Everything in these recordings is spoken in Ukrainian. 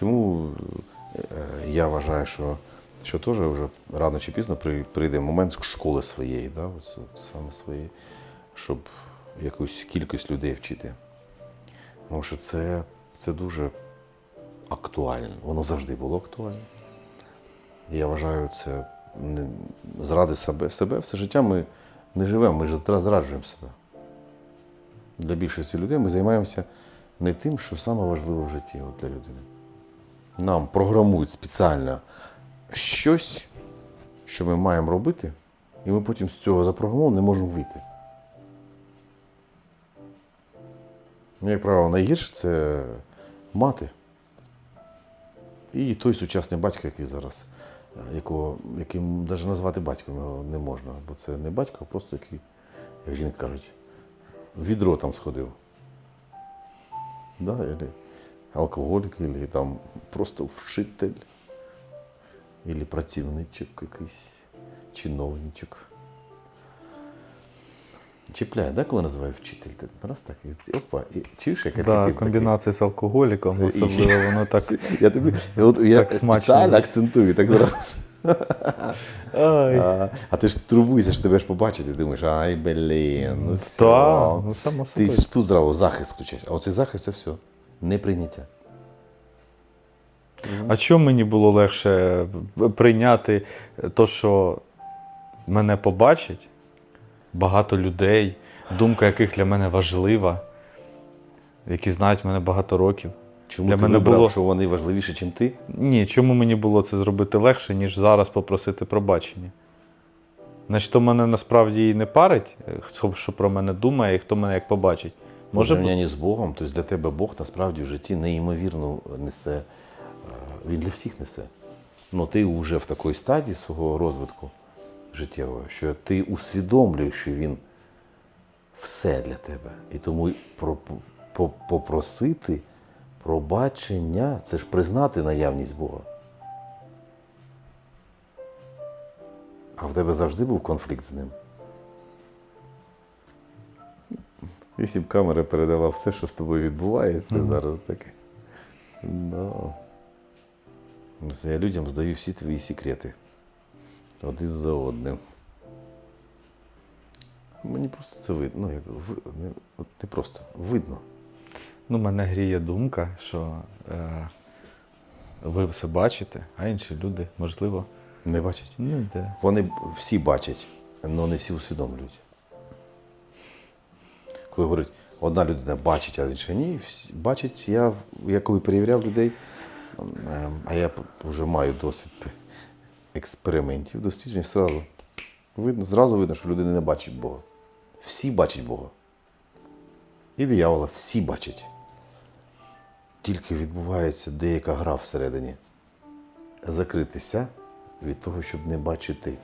Чому е, я вважаю, що, що теж вже рано чи пізно прийде момент школи своєї, да? ось, саме своєї, щоб якусь кількість людей вчити. Тому що це, це дуже актуально. Воно завжди було актуально. Я вважаю, це зради себе, себе все життя ми не живемо, ми ж зраджуємо себе. Для більшості людей ми займаємося не тим, що саме важливе в житті для людини. Нам програмують спеціально щось, що ми маємо робити, і ми потім з цього запрограмованого не можемо вийти. Ну, Як правило, найгірше це мати. І той сучасний батько, який зараз, е, якого, яким навіть назвати батьком його не можна, бо це не батько, а просто який, як жінки кажуть, відро там сходив. Да, алкоголік, или там просто вчитель, или працівничок якийсь, чиновничок. Чіпляє, да, коли називає вчитель? Ти Раз так, і опа, і чуєш, як Да, комбінація з алкоголіком, І- особливо воно так. Я тобі от я Так спеціально акцентую так зараз. Ай. А, а ти ж турбуєшся, що тебе ж побачать, і думаєш, ай, блін, ну все. Так, ну само Ти собою. ж тут зразу захист включаєш. А оцей захист це все. Неприйняття. А чому мені було легше прийняти те, що мене побачать? Багато людей, думка яких для мене важлива, які знають мене багато років. Чому Для ти мене вибрав, було- що вони важливіші, ніж ти? Ні, чому мені було це зробити легше, ніж зараз попросити пробачення? Значить, то мене насправді і не парить, е, хто що про мене думає і хто мене як побачить. Може, порівнянні з Богом, тобто для тебе Бог насправді в житті неймовірно несе, е, він для всіх несе. Ну ти вже в такій стадії свого розвитку життєвого, що ти усвідомлюєш, що він все для тебе. І тому попросити пробачення це ж признати наявність Бога. А в тебе завжди був конфлікт з ним. Якщо б камера передала все, що з тобою відбувається зараз таке. Ну. Ну, Я людям здаю всі твої секрети. Один за одним. Мені просто це видно. Ну, як, ви- не, от не просто, видно. Ну, мене гріє думка, що е, ви все бачите, а інші люди, можливо, Не бачать. ну, де. Вони всі бачать, але не всі усвідомлюють. Коли говорять, одна людина бачить, а інша ні, бачить, я, я коли перевіряв людей, ем, а я вже маю досвід експериментів, досліджень, зразу видно, зразу видно, що людина не бачить Бога. Всі бачать Бога. І диявола всі бачать. Тільки відбувається деяка гра всередині. Закритися від того, щоб не бачити.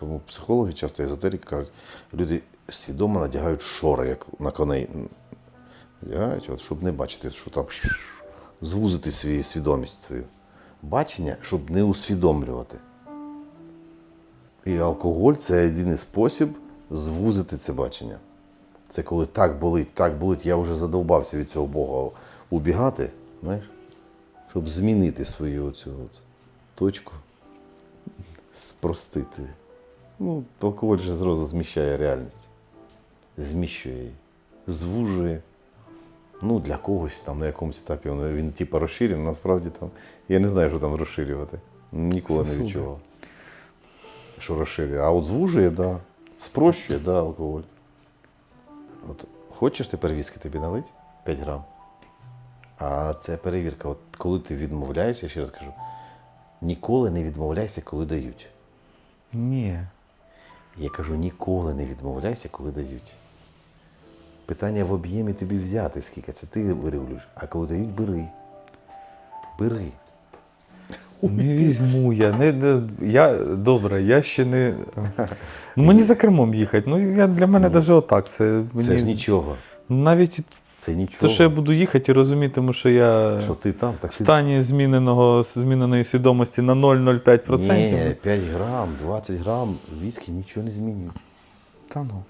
Тому психологи часто езотерики кажуть, люди свідомо надягають шори, як на коней. Надягають, от, щоб не бачити, що там звузити свою свідомість свою. Бачення, щоб не усвідомлювати. І алкоголь це єдиний спосіб звузити це бачення. Це коли так болить, так болить, я вже задовбався від цього Бога убігати, знаєш, щоб змінити свою оцю от точку, спростити. Ну, алкоголь же зразу зміщає реальність. Зміщує її, звужує. Ну, для когось там на якомусь етапі він, він типу розширює, насправді там. Я не знаю, що там розширювати. Ніколи не відчував. Що розширює. А от звужує, да. Спрощує, да, алкоголь. От хочеш тепер віскі тобі налить 5 грам? А це перевірка. От коли ти відмовляєшся, я ще раз кажу, ніколи не відмовляйся, коли дають. Ні. Я кажу, ніколи не відмовляйся, коли дають. Питання в об'ємі тобі взяти, скільки це ти вирівлюєш. А коли дають, бери. Бери. Не візьму я. Не, не, я добре, я ще не. Ну, мені за кермом їхати. Ну, я, для мене навіть отак. Це, мені... Це ж нічого. Навіть Це нічого. те, що я буду їхати і розумітиму, що я Що ти там, так в ти. стані зміненого, зміненої свідомості на 0,05%. Ні, 5 грам, 20 грам віскі нічого не змінює. Та ну.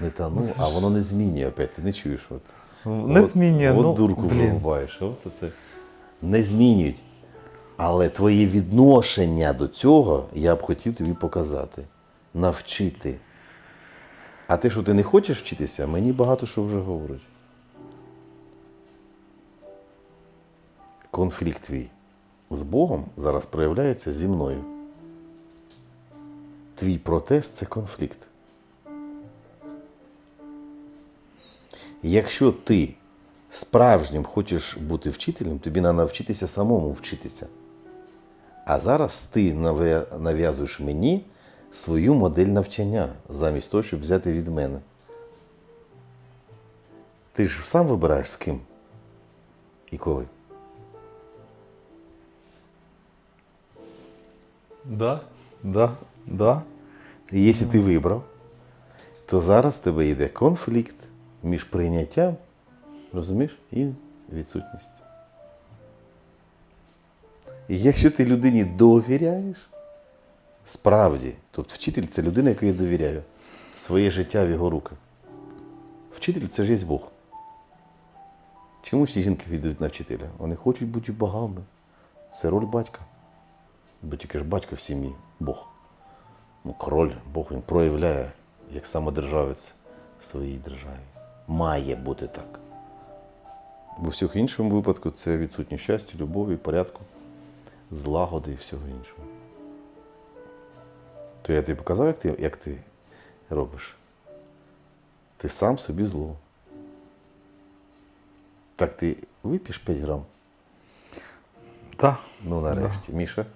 Не та ну, а воно не змінює опять. Ти не чуєш. От. Не От- змінює. От ну, дурку вирубаєш. От це. Не змінюють. Але твоє відношення до цього я б хотів тобі показати. Навчити. А те, що ти не хочеш вчитися, мені багато що вже говорить. Конфлікт твій з Богом зараз проявляється зі мною. Твій протест це конфлікт. Якщо ти справжнім хочеш бути вчителем, тобі треба навчитися самому вчитися. А зараз ти нав'язуєш мені свою модель навчання, замість того, щоб взяти від мене. Ти ж сам вибираєш з ким і коли. Да, да, да. Якщо ти вибрав, то зараз в тебе йде конфлікт між прийняттям, розумієш, і відсутністю. І якщо ти людині довіряєш, справді, тобто вчитель це людина, яку я довіряю, своє життя в його руки. Вчитель це ж є Бог. Чому всі жінки віддають на вчителя? Вони хочуть бути богами. Це роль батька. Бо тільки ж батько в сім'ї Бог. Ну, король, Бог він проявляє як самодержавець в своїй державі. Має бути так. В усіх іншому випадку це відсутність щастя, любові, порядку, злагоди і всього іншого. То я тобі показав, як ти, як ти робиш. Ти сам собі зло. Так ти вип'єш 5 грам? Да. Ну, нарешті. Міша?